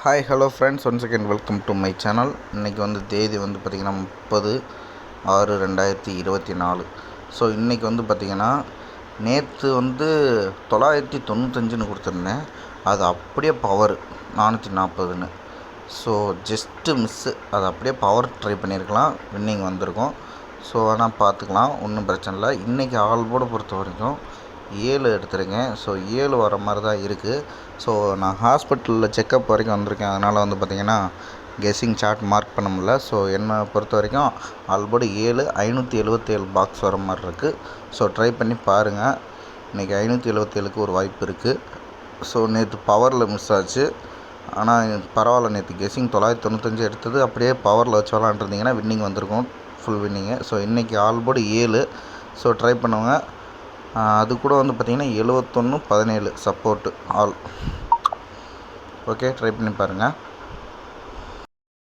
Hi hello friends one second welcome to my channel இன்றைக்கி வந்து தேதி வந்து பார்த்திங்கன்னா முப்பது ஆறு ரெண்டாயிரத்தி இருபத்தி நாலு. ஸோ இன்றைக்கி வந்து பார்த்திங்கன்னா நேற்று வந்து தொள்ளாயிரத்தி தொண்ணூத்தஞ்சுன்னு கொடுத்துருந்தேன். அது அப்படியே பவர் நானூற்றி நாற்பதுன்னு ஸோ ஜஸ்ட்டு மிஸ்ஸு அது அப்படியே பவர் ட்ரை பண்ணியிருக்கலாம். வின்னிங் வந்திருக்கும். ஸோ ஆனால் பார்த்துக்கலாம். ஒன்றும் பிரச்சனை இல்லை. இன்றைக்கி ஆல் பொறுத்த வரைக்கும் ஏழு எடுத்துருங்க. ஸோ ஏழு வர மாதிரி தான் இருக்குது ஸோ நான் ஹாஸ்பிட்டலில் செக்கப் வரைக்கும் வந்திருக்கேன். அதனால் வந்து பார்த்திங்கன்னா கெஸ்ஸிங் சார்ட் மார்க் பண்ண முடியல. ஸோ என்னை பொறுத்த வரைக்கும் ஆல்போடு ஏழு ஐநூற்றி எழுபத்தேழு பாக்ஸ் வர மாதிரி இருக்குது ஸோ ட்ரை பண்ணி பாருங்கள் இன்றைக்கி ஐநூற்றி எழுபத்தேழுக்கு ஒரு வாய்ப்பு இருக்குது ஸோ நேற்று பவரில் மிஸ் ஆச்சு. ஆனால் பரவாயில்ல நேற்று கெஸ்ஸிங் தொள்ளாயிரத்தி தொண்ணூத்தஞ்சு எடுத்தது. அப்படியே பவரில் வச்சு விளாண்டுருந்தீங்கன்னா வின்னிங் வந்திருக்கும். ஃபுல் வின்னிங்கு ஸோ இன்றைக்கி ஆல்போர்டு ஏழு. ஸோ ட்ரை பண்ணுவேன் அது கூட வந்து பார்த்திங்கன்னா எழுவத்தொன்று பதினேழு சப்போர்ட்டு ஆல். ஓகே ட்ரை பண்ணி பாருங்கள்